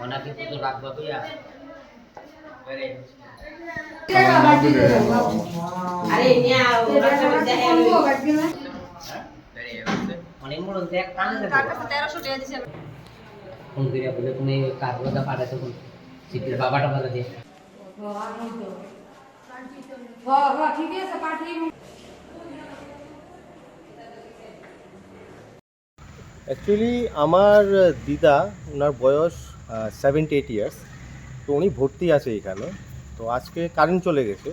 ওনাকে রাখব ভাইয়া আরে দেখে আমি বেরে অনেক বড় দেখ কানে ফোন করিয়া বলে তুমি পাঠাতে বাবাটা অ্যাকচুয়ালি আমার দিদা, ওনার বয়স সেভেন্টি এইট ইয়ার্স তো উনি ভর্তি আছে এখানে। তো আজকে কারেন্ট চলে গেছে।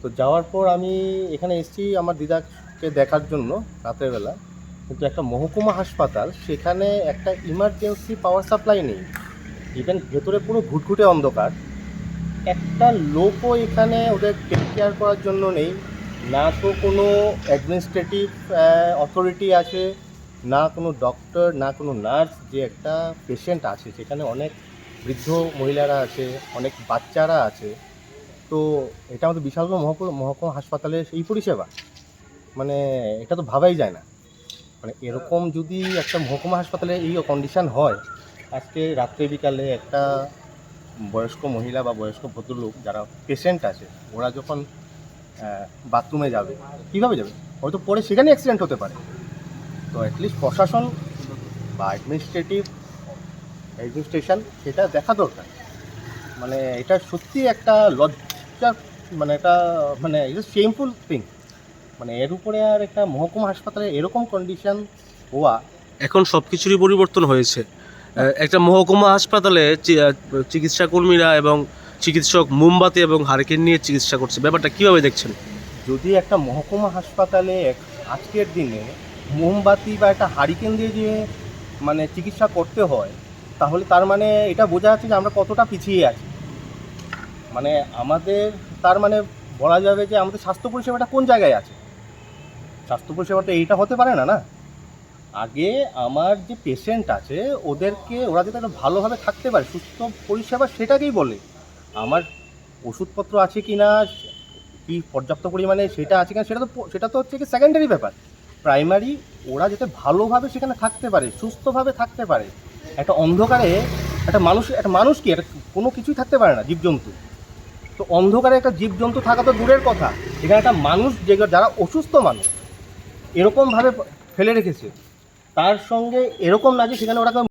তো যাওয়ার পর আমি এখানে এসেছি আমার দিদাকে দেখার জন্য রাতের বেলা কিন্তু একটা মহকুমা হাসপাতাল, সেখানে একটা ইমার্জেন্সি পাওয়ার সাপ্লাই নেই। ইভেন ভেতরে পুরো ঘুটঘুটে অন্ধকার। একটা লোকও এখানে ওদের টেক কেয়ার করার জন্য নেই। না তো কোনো অ্যাডমিনিস্ট্রেটিভ অথরিটি আছে, না কোনো ডক্টর না কোনো নার্স যে একটা পেশেন্ট আছে সেখানে অনেক বৃদ্ধ মহিলারা আছে, অনেক বাচ্চারা আছে। তো এটা আমাদের বিশাল বড় মহকুমা মহকুমা হাসপাতালের এই পরিষেবা। মানে এটা তো ভাবাই যায় না। মানে এরকম যদি একটা মহকুমা হাসপাতালে এই কন্ডিশন হয়, আজকে রাত্রে বিকালে একটা বয়স্ক মহিলা বা বয়স্ক ভদ্রলোক যারা পেশেন্ট আছে, ওরা যখন বাথরুমে যাবে, কীভাবে যাবে? হয়তো পরে সেখানে অ্যাক্সিডেন্ট হতে পারে। তো অ্যাটলিস্ট প্রশাসন বা অ্যাডমিনিস্ট্রেটিভ অ্যাডমিনিস্ট্রেশন সেটা দেখা দরকার। মানে এটা সত্যি একটা লজ্জা মানে এটা মানে এটা শেমফুল থিং মানে এর উপরে আর একটা মহকুমা হাসপাতালে এরকম কন্ডিশন হওয়া এখন সব কিছুরই পরিবর্তন হয়েছে। একটা মহকুমা হাসপাতালে চিকিৎসা কর্মীরা এবং চিকিৎসক মোমবাতি এবং হারিকেন নিয়ে চিকিৎসা করছে। ব্যাপারটা কীভাবে দেখছেন? যদি একটা মহকুমা হাসপাতালে আজকের দিনে মোমবাতি বা একটা হারিকেন দিয়ে যে মানে চিকিৎসা করতে হয়, তাহলে তার মানে এটা বোঝা যাচ্ছে যে আমরা কতটা পিছিয়ে আছি। মানে আমাদের, তার মানে বলা যাবে যে আমাদের স্বাস্থ্য পরিষেবাটা কোন জায়গায় আছে? স্বাস্থ্য পরিষেবাটা এইটা হতে পারে না না? আগে আমার যে পেশেন্ট আছে, ওদেরকে ওরা যাতে ভালোভাবে থাকতে পারে, সুস্থ পরিষেবা সেটাকেই বলে। আমার ওষুধপত্র আছে কি না কি পর্যাপ্ত পরিমাণে সেটা আছে কিনা, সেটা তো সেটা তো হচ্ছে কি সেকেন্ডারি ব্যাপার। প্রাইমারি ওরা যাতে ভালোভাবে সেখানে থাকতে পারে, সুস্থভাবে থাকতে পারে। একটা অন্ধকারে একটা মানুষ একটা মানুষ কি, একটা কোনো কিছুই থাকতে পারে না, জীবজন্তু। তো অন্ধকারে একটা জীবজন্তু থাকা তো দূরের কথা। এখানে একটা মানুষ যে, যারা অসুস্থ মানুষ, এরকমভাবে ফেলে রেখেছে। তার সঙ্গে এরকম না যে সেখানে ওরা